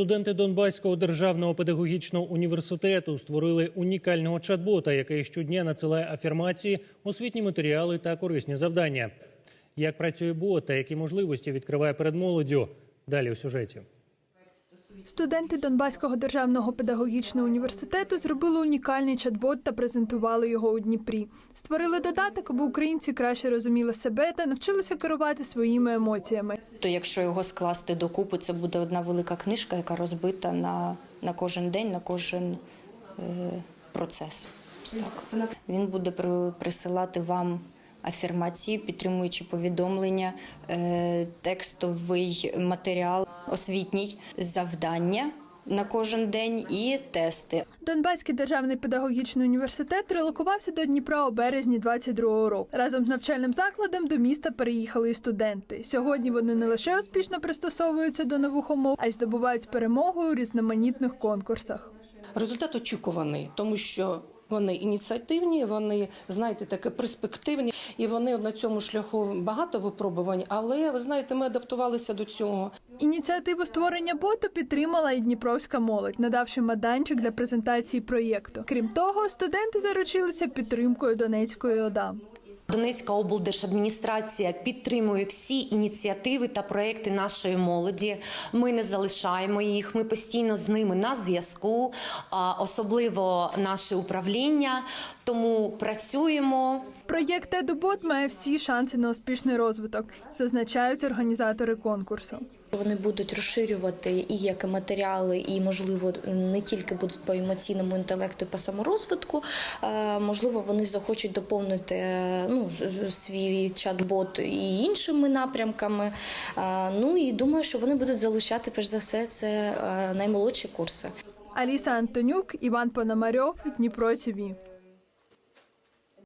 Студенти Донбаського державного педагогічного університету створили унікального чат-бота, який щодня надсилає афірмації, освітні матеріали та корисні завдання. Як працює бот та які можливості відкриває перед молоддю? Далі у сюжеті. Студенти Донбаського державного педагогічного університету зробили унікальний чат-бот та презентували його у Дніпрі. Створили додаток, аби українці краще розуміли себе та навчилися керувати своїми емоціями. То якщо його скласти докупи, це буде одна велика книжка, яка розбита на, на кожен день, на кожен е, процес. Так. Він буде присилати вам афірмації, підтримуючи повідомлення, е, текстовий матеріал, освітній завдання на кожен день і тести. Донбаський державний педагогічний університет релокувався до Дніпра у березні 22-го року. Разом з навчальним закладом до міста переїхали і студенти. Сьогодні вони не лише успішно пристосовуються до нових умов, а й здобувають перемогу у різноманітних конкурсах. Результат очікуваний, тому що вони ініціативні, вони знаєте, таке перспективні, і вони на цьому шляху багато випробувань. Але ви знаєте, ми адаптувалися до цього. Ініціативу створення боту підтримала і дніпровська молодь, надавши майданчик для презентації проєкту. Крім того, студенти заручилися підтримкою Донецької ОДА. Донецька облдержадміністрація підтримує всі ініціативи та проекти нашої молоді. Ми не залишаємо їх. Ми постійно з ними на зв'язку, особливо наше управління. Тому працюємо. Проєкт Едубот має всі шанси на успішний розвиток, зазначають організатори конкурсу. Вони будуть розширювати і як і матеріали, і можливо не тільки будуть по емоційному інтелекту, і по саморозвитку. Е, Можливо, вони захочуть доповнити е, ну, свій чат-бот і іншими напрямками. Е, Ну і думаю, що вони будуть залучати перш за все це е, наймолодші курси. Аліса Антонюк, Іван Пономарьов, Дніпро ТІВІ.